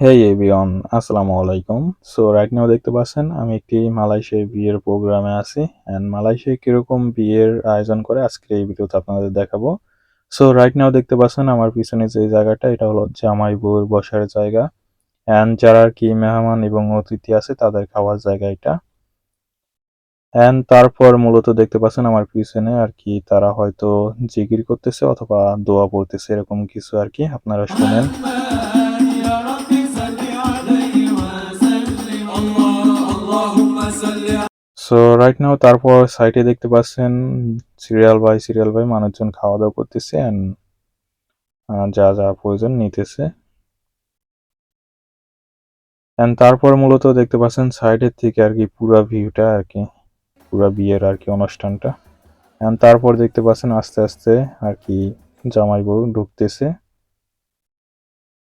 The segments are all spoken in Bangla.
হেই এভরিওয়ান আসসালামু আলাইকুম সো রাইট নাও দেখতে পাচ্ছেন, আমি একটি মালয়েশিয়ার বিয়ের প্রোগ্রামে আছি অ্যান্ড মালয়েশিয়ায় কীরকম বিয়ের আয়োজন করে আজকে এই ভিডিওতে আপনাদের দেখাবো। সো রাইট নাও দেখতে পাচ্ছেন, আমার পিছনে যে জায়গাটা, এটা হলো জামাই বউয়ের বসার জায়গা। অ্যান্ড যারা আর কি মেহমান এবং অতিথি আছে, তাদের খাওয়ার জায়গা এটা। অ্যান্ড তারপর মূলত দেখতে পাচ্ছেন, আমার পিছনে আর কি তারা হয়তো জিকির করতেছে অথবা দোয়া পড়তেছে, এরকম কিছু আর কি। আপনারা শুনেন। সো রাইট নাও তারপর সাইটে দেখতে পাচ্ছেন সিরিয়াল বাই সিরিয়াল বাই মানুষজন খাওয়া দাওয়া করতেছে অ্যান্ড যা যা প্রয়োজন নিতেছে। অ্যান্ড তারপর মূলত দেখতে পাচ্ছেন সাইডের থেকে আর কি পুরা ভিউটা আর কি, পুরা বিয়ের আর কি অনুষ্ঠানটা। অ্যান্ড তারপর দেখতে পাচ্ছেন আস্তে আস্তে আর কি জামাই বউ ঢুকতেছে।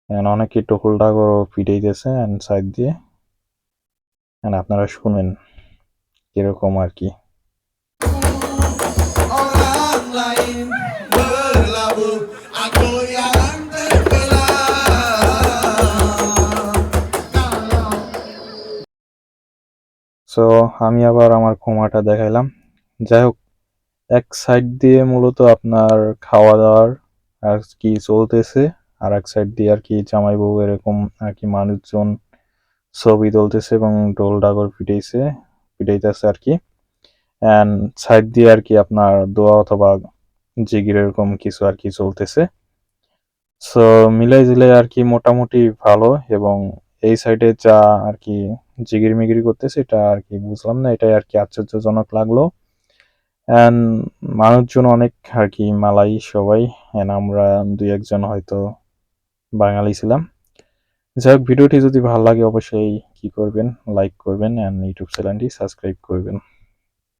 অ্যান্ড অনেকে টোকল ডাগরও পিটাইতেছে অ্যান্ড সাইড দিয়ে। অ্যান্ড আপনারা শুনেন। কীরকম আর কি। সো আমি আবার আমার ক্ষমাটা দেখাইলাম। যাই হোক, এক সাইড দিয়ে মূলত আপনার খাওয়া দাওয়ার আর কি চলতেছে, আর এক সাইড দিয়ে আর কি জামাই বউ এরকম আর কি মানুষজন ছবি তুলতেছে এবং ডোল ডাগর পিটাইছে পিটাইতেছে আর কি। অ্যান্ড সাইড দিয়ে আর কি আপনার দোয়া অথবা জিগির এরকম কিছু আর কি চলতেছে। সো মিলাই জিলাই আর কি মোটামুটি ভালো এবং এই সাইডে যা আর কি জিগির মিগিরি করতেছে, এটা আর কি বুঝলাম না, এটাই আর কি আশ্চর্যজনক লাগল। অ্যান্ড মানুষজন অনেক আর কি মালাই সবাই। অ্যান্ড আমরা দুই একজন হয়তো বাঙালি ছিলাম। যাই হোক, ভিডিওটি যদি ভালো লাগে, অবশ্যই কি করবেন? লাইক করবেন অ্যান্ড ইউটিউব চ্যানেলটি সাবস্ক্রাইব করবেন।